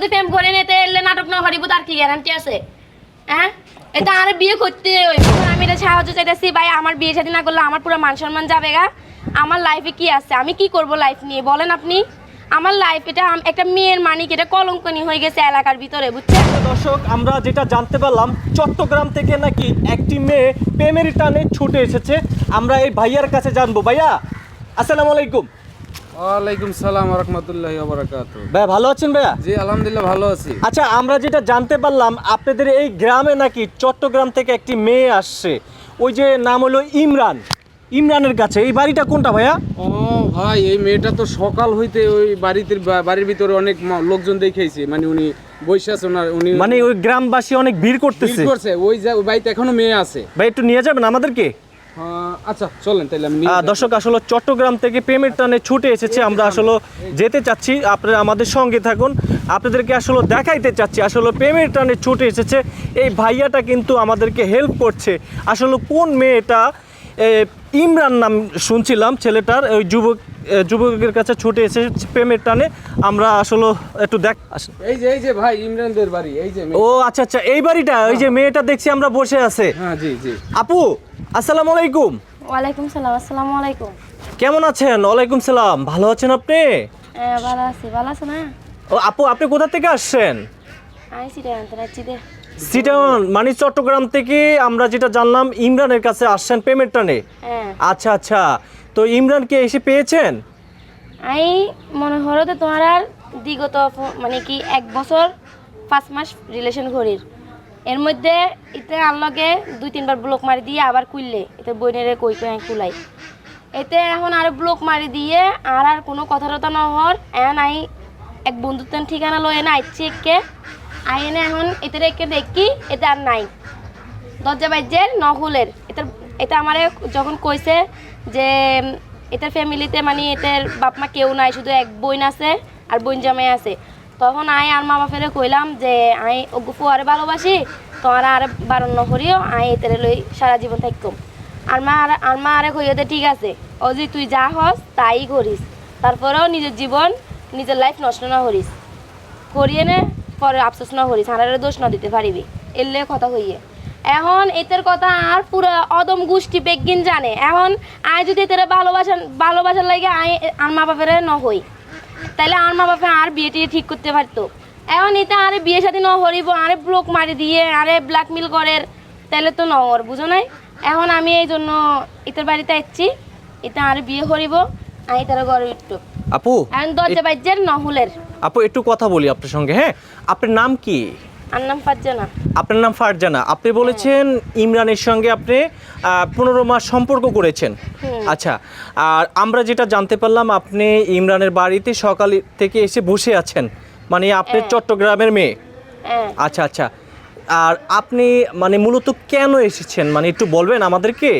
যদি প্রেম করে নিতে এলে নাটক না করিব তার কি গ্যারান্টি আছে? হ্যাঁ? এটা আর বিয়ে করতে আমি এটা সাহায্য চাইতেছি, ভাই, আমার বিয়ে শাদী না করলে আমার পুরো মান সম্মান যাবে গা। আমার লাইফে কি আছে? আমি কি করব লাইফ নিয়ে? বলেন আপনি। আমার লাইফ এটা একটা মেয়ের মানিক, এটা কলঙ্কনি হয়ে গেছে এলাকার ভিতরে, বুঝছেন? দর্শক, আমরা যেটা জানতে পারলাম, চট্টগ্রাম থেকে নাকি একটি মেয়ে প্রেমের টানে ছুটে এসেছে। আমরা এই ভাইয়ার কাছে জানব। ভাইয়া, আসসালামু আলাইকুম। ওয়ালাইকুম সালাম রহমতুল্লাহ ভালো আছেন ভাইয়া? জি আলহামদুলিল্লাহ ভালো আছি। আচ্ছা আমরা যেটা জানতে পারলাম আপনাদের এই গ্রামে নাকি চট্টগ্রাম থেকে একটি মেয়ে আসছে। ওই যে নাম হলো ইমরান। ইমরানের কাছে এই বাড়িটা কোনটা ভাইয়া? ও ভাই এই মেয়েটা তো সকাল হইতে ওই বাড়িতে বাড়ির ভিতরে অনেক লোকজন দেখেছে মানে উনি বসে আছে ওনার উনি মানে ওই গ্রামবাসী অনেক ভিড় ভিড় করতেছে করছে ওই বাড়িতে এখনও মেয়ে আছে। ভাই একটু নিয়ে যাবেন আমাদেরকে? আচ্ছা চলেন তাহলে আমি। দর্শক আসলে চট্টগ্রাম থেকে প্রেমের টানে ছুটে এসেছে। আমরা আসলে যেতে চাচ্ছি আপনারা আমাদের সঙ্গে থাকুন। আপনাদেরকে আসলে দেখাইতে চাচ্ছি আসলে প্রেমের টানে ছুটে এসেছে। এই ভাইয়াটা কিন্তু আমাদেরকে হেল্প করছে। আসলে কোন মেয়েটা? ইমরান নাম শুনছিলাম ছেলেটার ওই যুবক যুবকের কাছে ছুটে এসেছে প্রেমের টানে। আমরা আসলে একটু দেখ। এই যে এই যে ভাই ইমরানদের বাড়ি এই যে ও আচ্ছা আচ্ছা এই বাড়িটা ওই যে মেয়েটা দেখছি আমরা বসে আছে। হ্যাঁ জি জি। আপু আসসালামু আলাইকুম। ওয়ালাইকুম সালাম আসসালামু আলাইকুম। কেমন আছেন? ওয়ালাইকুম সালাম। ভালো আছেন আপনি? হ্যাঁ ভালো আছি। ভালো আছে না ও আপু আপনি কোথা থেকে আসছেন? আমি মানে চট্টগ্রাম থেকে আমরা যেটা জানলাম ইমরানের কাছে আসছেন পেমেন্ট টানে হ্যাঁ। আচ্ছা আচ্ছা। তো ইমরানকে এসে পেয়েছেন? আমি মনে হলো তো তোমার আর বিগত মানে কি এক বছর পাঁচ মাস রিলেশন করির এর মধ্যে এতে আনলগে দুই, তিনবার ব্লক মারি দিয়ে আবার কুললে এতে বইনেরে কই কই কুলাই এতে এখন আর ব্লক মারি দিয়ে আর আর কোনো কথা টথা নহর। এখন আই এক বন্ধুত্বের ঠিকানা লই এনে আইছি একে। আই এনে এখন এতে একে দেখি, এতে আর নাই। দরজা বাজ্যের নহুলের। এটার এটা আমারে যখন কইছে যে এটার ফ্যামিলিতে মানে এটার বাপ মা কেউ নাই, শুধু এক বোন আছে আর বোন জামাই আছে। তখন আই আর মা বাপেরে কইলাম যে, আই ফুয়ারে ভালোবাসি, তোমার আর বারণ করিও, আই এতে লই সারা জীবন থাকতাম আর মা আর আর মা আরে কইও দে ঠিক আছে যে তুই যা হস, তাই করিস। তারপরেও নিজের জীবন, নিজের লাইফ নষ্ট না করিস। করিয়ে নে, পরে আফসোস না করিস আর দোষ না দিতে পারিবি। এলে কথা হইয়ে এখন এতের কথা আর পুরো অদম গোষ্ঠী বেগিন জানে। এখন আয় যদি এদের ভালোবাসা ভালোবাসার লাগে আয় আর মা বাপের ন হই তাহলে আমার মা বাপে আর বিয়ে টিয়ে ঠিক করতে পারতো। এখন এটা আরে বিয়ে সাথে ন হরিব আরে ব্লক মারি দিয়ে আরে ব্ল্যাকমেল করে তাহলে তো নহর বুঝো নাই? এখন আমি এই জন্য এটার বাড়িতে আসছি এটা আরে বিয়ে করিব আমি তার ঘরে উঠতো আপু এখন দরজা বাজ্যের নহলের। আপু একটু কথা বলি আপনার সঙ্গে হ্যাঁ? আপনার নাম কি? আর নাম পাচ্ছে না আপনার নাম ফারজানা। আপনি বলেছেন ইমরানের সঙ্গে আপনি পনেরো মাস সম্পর্ক করেছেন। আচ্ছা আর আমরা যেটা জানতে পারলাম আপনি ইমরানের বাড়িতে সকাল থেকে এসে বসে আছেন। মানে আপনি হ্যাঁ। চট্টগ্রামের মেয়ে। হ্যাঁ। আচ্ছা আচ্ছা। আর আপনি মানে মূলত কেন এসেছেন? মানে একটু বলবেন আমাদেরকে?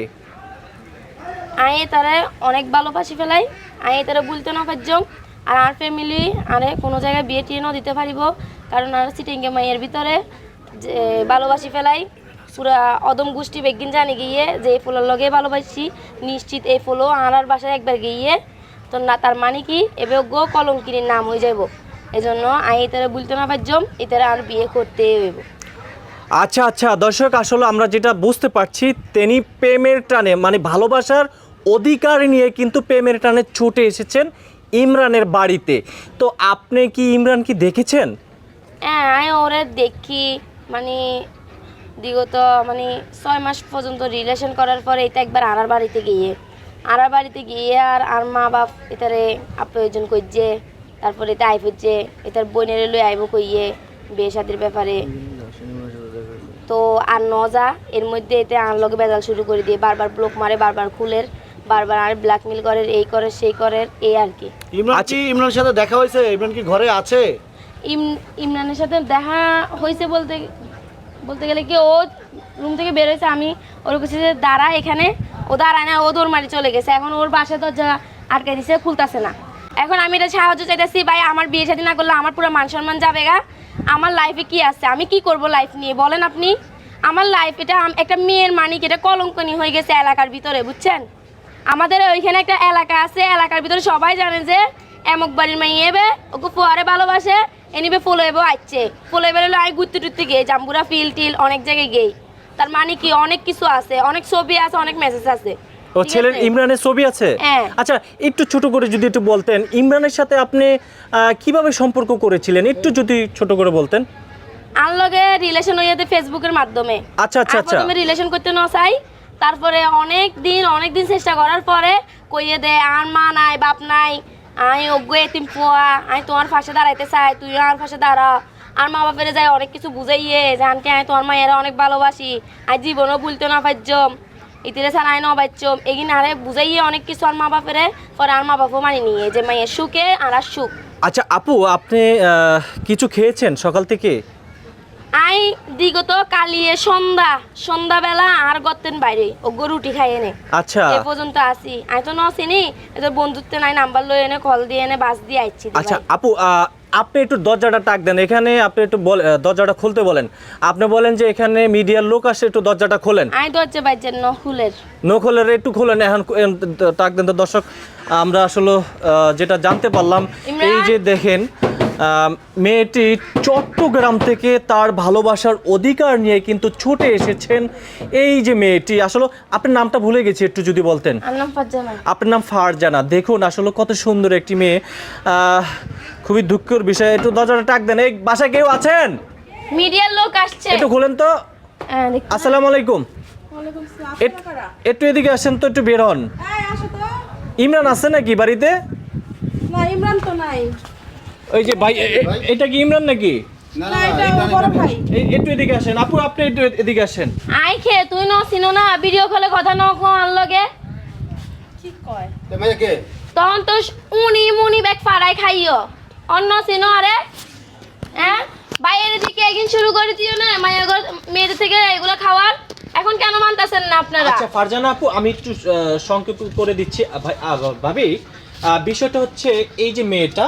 আই তারে অনেক ভালোবাসি ফেলাই। আই তারে বলতে না পারছম আর আর ফ্যামিলি আরে কোনো জায়গায় বিয়ে টিয়ে ন দিতে পারিব, কারণ আর সিটিংকে মাইয়ের ভিতরে, যে ভালোবাসি ফেলাই, পুরা অদম গোষ্ঠী বেগিন জানি গিয়ে যে এই ফুলের লগে ভালোবাসি, নিশ্চিত এই ফুলও আর বাসায় একবার গিয়ে, তো না, তার মানে কি? এবে গো কলঙ্কিনীর নাম হয়ে যাব এই জন্য আই তারে বলতে না পারছম এটারে আর বিয়ে করতে হইব। আচ্ছা আচ্ছা দর্শক, আসলে আমরা যেটা বুঝতে পারছি, তিনি প্রেমের টানে মানে ভালোবাসার অধিকার নিয়ে কিন্তু প্রেমের টানে ছুটে এসেছেন। ইমরানের বাড়িতে। তো আপনি কি ইমরান কি দেখেছেন? হ্যাঁ আমি ওরে দেখি মানে বিগত মানে ছয় মাস পর্যন্ত রিলেশন করার পরে এটা একবার আনার বাড়িতে গিয়ে আনার বাড়িতে গিয়ে আর আর মা বাপ এটারে আপ্রয়োজন করছে, তারপরে এটা আইব হচ্ছে এটার বোনের লই আইব কইয়ে বিয়ে শাদির ব্যাপারে। তো আর ন যা, এর মধ্যে এতে আর লগে বেজাল শুরু করে দিয়ে বারবার ব্লক মারে, বারবার খুলের। বারবার আর ব্ল্যাকমেল করে এই করে সেই করে এই আর কি। ইমরান আচ্ছা। কি ইমরানের সাথে দেখা হয়েছে? ইমরান কি ঘরে আছে? ইমরানের সাথে দেখা হয়েছে বলতে বলতে গেলে কি ও রুম থেকে বের হয়েছে আমি ওর কাছে যে দাঁড়া এখানে ও দাঁড়ায় না ও দৌড় মারি চলে গেছে। এখন ওর বাসায় দরজা আটকে দিছে খুলতেছে না। এখন আমি এটা সাহায্য চাইতেছি ভাই আমার বিয়ে শাদী না করলে আমার পুরো মান সম্মান যাবে গা। আমার লাইফে কি আছে? আমি কি করব লাইফ নিয়ে? বলেন আপনি। আমার লাইফ এটা একটা মেয়ের মানিক এটা কলঙ্কনি হয়ে গেছে এলাকার ভিতরে বুঝছেন? আমাদের ওইখানে একটা এলাকা আছে এলাকার ভিতরে সবাই জানে যে এমক বাড়ির মাই এবে ওকে ফোয়ারে ভালোবাসে এনিবে ফলো এবে আইছে। ফলো এবে হলো আমি ঘুরতে টুরতে গিয়ে জাম্বুরা ফিল টিল অনেক জায়গায় গেই তার মানে কি অনেক কিছু আছে অনেক ছবি আছে অনেক মেসেজ আছে। ও ছেলের ইমরানের ছবি আছে? হ্যাঁ। আচ্ছা একটু ছোট করে যদি একটু বলতেন ইমরানের সাথে আপনি কীভাবে সম্পর্ক করেছিলেন? একটু যদি ছোট করে বলতেন। আর লগে রিলেশন হইয়াতে ফেসবুকের মাধ্যমে। আচ্ছা, আচ্ছা, আচ্ছা। প্রথমে রিলেশন করতে না চাই তারপরে অনেক দিন অনেক দিন চেষ্টা করার পরে কইয়ে দে, আর মা নাই, বাপ নাই আই অজ্ঞ এতিম পোয়া আমি তোমার পাশে দাঁড়াইতে চাই তুই আমার পাশে দাঁড়া। আর মা বাপের যাই অনেক কিছু বুঝাইয়ে যে আমি তোমার মায়েরা অনেক ভালোবাসি আর জীবনও ভুলতে না পারছম ইতিরে ছাড়াই না পারছম এগিন আরে বুঝাইয়ে অনেক কিছু আর মা বাপেরে পরে আর মা বাপও মানি নিয়ে যে মায়ের সুখে আর আর সুখ। আচ্ছা আপু, আপনি কিছু খেয়েছেন সকাল থেকে? আই দিগত কালিয়ে সন্ধ্যা সন্ধ্যাবেলা আর গত্তেন বাইরে। ও গরু রুটি খাই এনে। আচ্ছা। এ পর্যন্ত আসি আমি তো নসিনি এদের বন্ধুত্ব নাই নাম্বার লই এনে কল দিয়ে এনে বাস দিয়ে আইছি আচ্ছা আপু আপনি একটু দরজাটা টাক দেন। এখানে আপনি একটু বল দরজাটা খুলতে বলেন। আপনি বলেন যে এখানে মিডিয়ার লোক আসে একটু দরজাটা খোলেন। আমি দরজা বাইজের নহুলের নো খোলের একটু খোলেন এখন টাক দেন। তো দর্শক আমরা আসলে যেটা জানতে পারলাম এই যে দেখেন মেয়েটি চট্টগ্রাম থেকে তার ভালোবাসার অধিকার নিয়ে কিন্তু ছুটে এসেছেন এই যে মেয়েটি। আসলে আপনার নামটা ভুলে গেছি একটু যদি বলতেন। আপনার নাম ফারজানা। দেখুন আসলে কত সুন্দর একটি মেয়ে। খুবই দুঃখের বিষয় একটু দরজাটা টাক দেন। এই বাসায় কেউ আছেন? মিডিয়ার লোক আসছে। একটু খোলেন তো। হ্যাঁ, আসসালামু আলাইকুম। এট- একটু এদিকে আসেন তো একটু বের হন। আসো তো। ইমরান আছে নাকি বাড়িতে? না ইমরান তো নাই। ওই যে ভাই এটা কি ইমরান নাকি? না এটা ওর বড় ভাই। এই একটু এদিকে আসেন। আপু আপনি একটু এদিকে আসেন। আই খে তুই নসিনো না ভিডিও কলে কথা ন কো আর লগে? কি কয়? তখন তো উনি মুনি ব্যাগ পাড়ায় খাইও। অন্য সিনো আরে? হ্যাঁ? বাইরের দিকে একদিন শুরু করে দিও না মায়ের মেয়েদের থেকে এগুলো খাওয়ার। এখন কেন মানতেছেন না আপনারা? আচ্ছা ফারজানা আপু আমি একটু সংক্ষেপ করে দিচ্ছি। আ, ভাই ভাবি বিষয়টা হচ্ছে এই যে মেয়েটা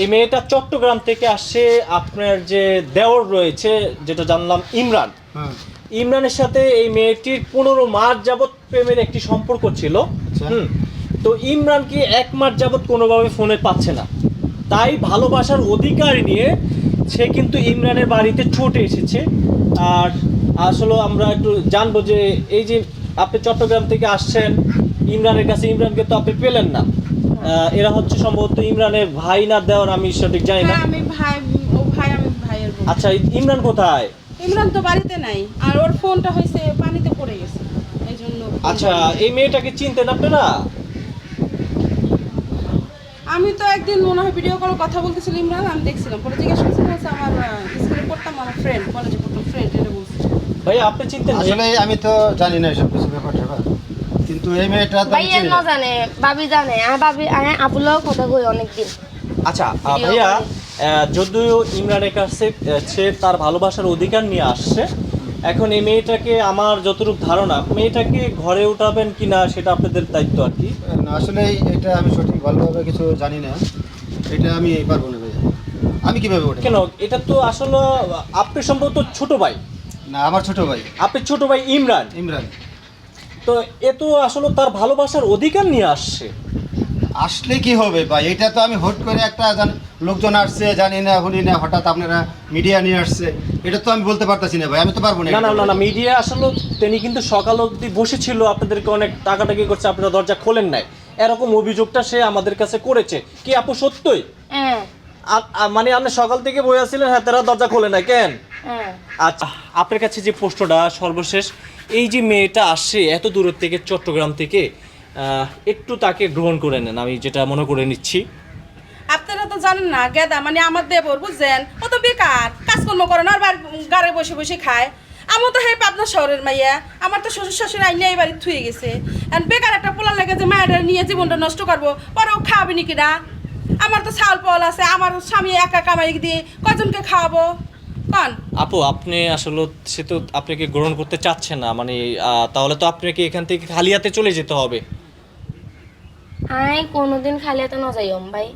এই মেয়েটা চট্টগ্রাম থেকে আসে আপনার যে দেওর রয়েছে যেটা জানলাম ইমরান। ইমরানের সাথে এই মেয়েটির পনেরো মাস যাবৎ প্রেমের একটি সম্পর্ক ছিল। হুম। তো ইমরান কি এক মাস যাবৎ কোনোভাবে ফোনে পাচ্ছে না। তাই ভালোবাসার অধিকার নিয়ে সে কিন্তু ইমরানের বাড়িতে ছুটে এসেছে। আর আসলে আমরা একটু জানব যে এই যে আপনি চট্টগ্রাম থেকে আসছেন ইমরানের কাছে ইমরানকে তো আপনি পেলেন না। এরা হচ্ছে সম্ভবত ইমরানের ভাই না দেওয়ার আমি সঠিক জানি না। হ্যাঁ আমি ভাই ও ভাই আমি ভাইয়ের বোন। আচ্ছা ইমরান কোথায়? ইমরান তো বাড়িতে নাই আর ওর ফোনটা হয়েছে পানিতে পড়ে গেছে এই জন্য আচ্ছা এই মেয়েটাকে চিনতেন আপনারা? আমি তো একদিন মনে হয় ভিডিও কল কথা বলতেছিল ইমরান আমি দেখছিলাম পরে জিজ্ঞেস করছি বলছে আমার স্কুলে পড়তাম আমার ফ্রেন্ড কলেজে পড়তাম ফ্রেন্ড এটা বলছে। ভাই আপনি চিনতেন আসলে আমি তো জানি না এসব কিছু। কিন্তু এই মেয়েটা তো চিনি ন না। জানে ভাবি জানে। আর ভাবি আমি আপুলাও কথা কই অনেকদিন। আচ্ছা আহ, ভাইয়া যদিও ইমরানের কাছে সে তার ভালোবাসার অধিকার নিয়ে আসছে এখন এই মেয়েটাকে আমার যতটুকু ধারণা মেয়েটাকে ঘরে উঠাবেন কিনা সেটা আপনাদের দায়িত্ব আর কি? আসলে এটা আমি সঠিক ভালোভাবে কিছু জানি না। এটা আমি পারব না ভাইয়া। আমি কীভাবে ওঠে কেন? এটা তো আসলে আপনি সম্ভবত ছোট ভাই। না আমার ছোট ভাই। আপনি ছোট ভাই ইমরান। ইমরান। তো এ তো আসলে তার ভালোবাসার অধিকার নিয়ে আসছে। আসলে কি হবে ভাই? এটা তো আমি হট করে একটা জান- লোকজন আসছে জানি না শুনি না হঠাৎ আপনারা মিডিয়া নিয়ে আসছে। এটা তো আমি বলতে পারতাছি না ভাই আমি তো পারব না না না না মিডিয়া আসলে তিনি কিন্তু সকাল অবধি বসেছিল আপনাদেরকে অনেক টাকাটাকি করছে আপনারা দরজা খোলেন নাই। এরকম অভিযোগটা সে আমাদের কাছে করেছে। কি আপু সত্যই? হ্যাঁ। মানে আপনি সকাল থেকে বই আসছিলেন হ্যাঁ তারা দরজা খোলে না কেন? আচ্ছা আপনার কাছে যে প্রশ্নটা সর্বশেষ, এই যে মেয়েটা আসছে এত দূরের থেকে চট্টগ্রাম থেকে একটু তাকে গ্রহণ করে নেন, আমি যেটা মনে করে নিচ্ছি। আপনারা তো জানেন না, গেদা মানে আমার দেবর, বুঝছেন? ও তো বেকার, কাজকর্ম করে না, আর গাড়ি বসে বসে খায়। আমার তো হে পাবনা শহরের মাইয়া, আমার তো শ্বশুর শাশুড়ি আইনে এই বাড়ি থুয়ে গেছে। আর বেকার একটা পোলা লেগে যে মায়েরা নিয়ে জীবনটা নষ্ট করব, পরে ও খাওয়াবে নাকি না? আমার তো চাল পল আছে, আমার স্বামী একা কামাই দিয়ে কজনকে খাওয়াবো? কন আপু আপনি আসলে সে তো আপনাকে গ্রহণ করতে চাচ্ছে না মানে তাহলে তো আপনাকে এখান থেকে খালি হাতে চলে যেতে হবে। আই কোনোদিন খালি হাতে ন যাইম ভাই।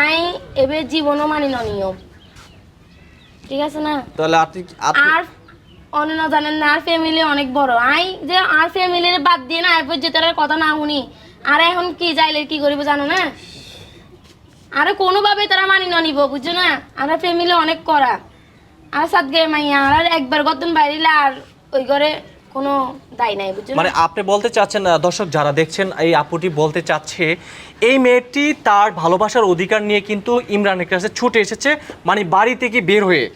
আই এবে জীবনও মানি ন নিয়ম। ঠিক আছে না? তাহলে আপনি আপনি আর অন্য না জানেন না আর ফ্যামিলি অনেক বড়। আই যে আর ফ্যামিলির বাদ দিয়ে না এরপর যেতে আর কথা না শুনি আর এখন কি যাইলে কি করিব জানো না? আরে কোনোভাবে তারা মানি না নিব বুঝছ না? আমরা ফ্যামিলি অনেক করা আর সাত গে মাইয়া আর একবার গতন বাইরিলে আর ওই ঘরে কোনো দায় নাই বুঝছ? না? মানে আপনি বলতে চাচ্ছেন দর্শক যারা দেখছেন এই আপুটি বলতে চাচ্ছে এই মেয়েটি তার ভালোবাসার অধিকার নিয়ে কিন্তু ইমরানের কাছে ছুটে এসেছে মানে বাড়ি থেকে বের হয়ে।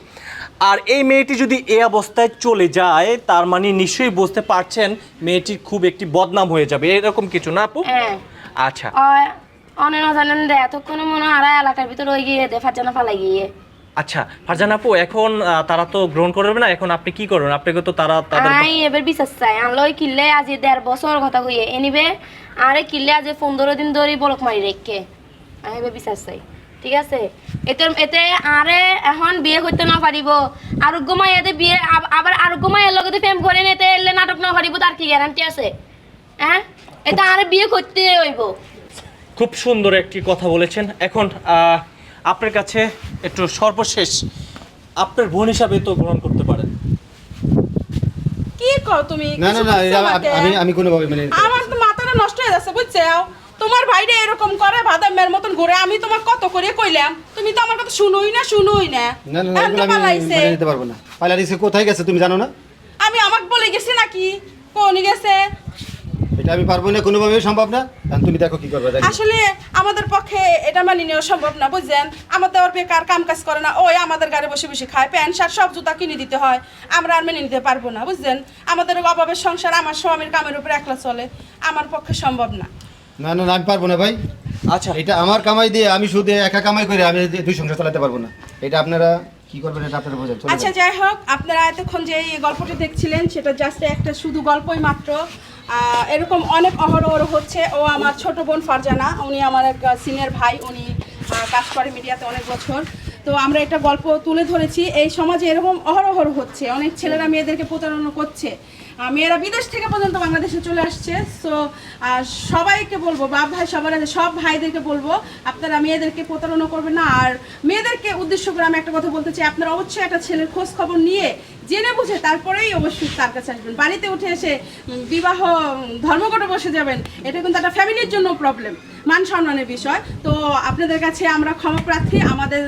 আর এই মেয়েটি যদি এই অবস্থায় চলে যায় তার মানে নিশ্চয়ই বুঝতে পারছেন মেয়েটির খুব একটি বদনাম হয়ে যাবে। এরকম কিছু না আপু? হ্যাঁ। আচ্ছা। অনেক জানেন এতক্ষণ মনে হয় আড়াই এলাকার ভিতরে ওই গিয়ে দে ফাজানা ফালাই গিয়ে। আচ্ছা ফারজান আপু এখন তারা তো গ্রহণ করবে না এখন আপনি কি করবেন? আপনাকে তো তারা তাদের আই এবার বিশ্বাস চাই। আনলো ওই কিল্লে আজ দেড় বছর কথা কইয়ে এনিবে আরে কিল্লে আজ পনেরো দিন ধরে বলক মারি রেখে। আমি এবার বিশ্বাস চাই। ঠিক আছে? এতে এতে আরে এখন বিয়ে করতে না পারিব। আরোগ্য মাইয়াতে বিয়ে আব- আবার আরোগ্য মায়ের লগে প্রেম করে নিতে এলে নাটক না পারিব তার কি গ্যারান্টি আছে? হ্যাঁ? এটা আরে বিয়ে করতে হইব। খুব সুন্দর একটি কথা বলেছেন। এখন আপনার কাছে একটু সর্বশেষ আপনার বোন হিসাবে তো গ্রহণ করতে পারেন। কি কও তুমি? না না না? আমি আমি কোনোভাবে মেনে নিতে পারব না। আমার তো মাথাটা নষ্ট হয়ে যাচ্ছে বুঝছ? তোমার ভাইরে এরকম করে বাদামের মতন ঘুরে আমি তোমার কত করে কইলাম? তুমি তো আমার কথা শুনোই না শুনোই না। না না না এগুলো আমি পালাইছে। মেনে নিতে পারব না। পাইলারিসে কোথায় গেছে তুমি জানো না? আমি আমাকে বলে গেছি নাকি? কোন গেছে? এটা আমি পারব না কোনোভাবেই সম্ভব না। কারণ তুমি দেখো কি করবে আসলে আমাদের পক্ষে এটা মানি নেওয়া সম্ভব না বুঝছেন? আমাদের আর বেকার কাম কাজ করে না। ওই আমাদের গাড়ি বসে বসে খায় প্যান্ট শার্ট সব জুতা কিনে দিতে হয়। আমরা আর মেনে নিতে পারব না বুঝছেন? আমাদের অভাবের সংসার আমার স্বামীর কামের উপর একলা চলে। আমার পক্ষে সম্ভব না। না না না, আমি পারব না ভাই। আচ্ছা। এটা আমার কামাই দিয়ে আমি শুধু একা কামাই করে আমি দুই সংসার চালাতে পারব না। এটা আপনারা কি করবেন এটা আপনারা বোঝেন আচ্ছা যাই হোক আপনারা এতক্ষণ যে এই গল্পটি দেখছিলেন সেটা জাস্ট একটা শুধু গল্পই মাত্র। এরকম অনেক অহরহর হচ্ছে। ও আমার ছোট বোন ফারজানা উনি আমার এক সিনিয়র ভাই উনি কাজ করে মিডিয়াতে অনেক বছর। তো আমরা এটা গল্প তুলে ধরেছি। এই সমাজে এরকম অহরহর হচ্ছে অনেক ছেলেরা মেয়েদেরকে প্রতারণা করছে। মেয়েরা বিদেশ থেকে পর্যন্ত বাংলাদেশে চলে আসছে সো সবাইকে বলব, বাপ ভাই সবার আগে সব ভাইদেরকে বলব, আপনারা মেয়েদেরকে প্রতারণা করবেন না, আর মেয়েদেরকে উদ্দেশ্য করে আমি একটা কথা বলতে চাই, আপনারা অবশ্যই একটা ছেলের খোঁজ খবর নিয়ে জেনে বুঝে তারপরেই অবশ্যই তার কাছে আসবেন। বাড়িতে উঠে এসে বিবাহ ধর্মঘটে বসে যাবেন, এটা কিন্তু একটা ফ্যামিলির জন্য প্রবলেম মান সম্মানের বিষয়। তো আপনাদের কাছে আমরা ক্ষমা প্রার্থী, আমাদের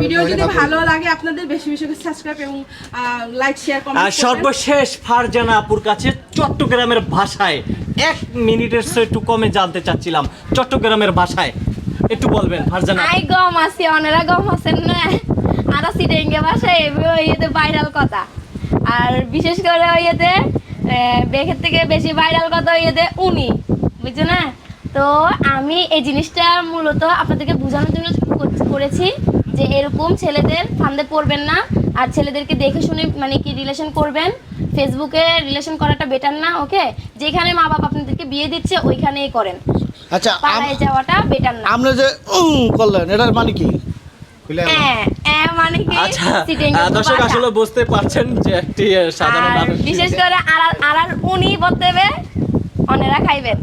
ভিডিও যদি ভালো লাগে আপনাদের বেশি বেশি করে সাবস্ক্রাইব এবং লাইক শেয়ার আর সর্বশেষ ফারজানা আপুর কাছে চট্টগ্রামের ভাষায় এক মিনিটের একটু কমে জানতে চাচ্ছিলাম। চট্টগ্রামের ভাষায় একটু বলবেন ফারজানা। আই গম আছে অনেরা গম আছেন না? আর সিডেঙ্গে বাসায় ওই ইয়েতে ভাইরাল কথা। আর বিশেষ করে ওই ইয়েতে বেখের থেকে বেশি ভাইরাল কথা ওই ইয়েতে উনি বুঝছ না? তো আমি এই জিনিসটা মূলত আপনাদেরকে বোঝানোর জন্য শুরু করেছি। যে এরকম ছেলেদের ফান্দে পড়বেন না আর ছেলেদেরকে দেখে শুনে মানে কি রিলেশন করবেন ফেসবুকে রিলেশন করাটা বেটার না ওকে যেখানে মা বাবা আপনাদেরকে বিয়ে দিচ্ছে ওইখানেই করেন। আচ্ছা পালায় যাওয়াটা বেটার না। আপনি যে উম করলেন এটার মানে কি? হ্যাঁ, হ্যাঁ, মানে কি? আচ্ছা দর্শক আসলে বুঝতে পারছেন যে একটি সাধারণ আর বিশেষ করে আড়াল আড়াল উনি বলতেবে অনেরা খাইবেন।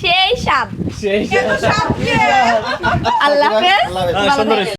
সেই স্বাদ। সেই সাপ আল্লাহ হাফেজ।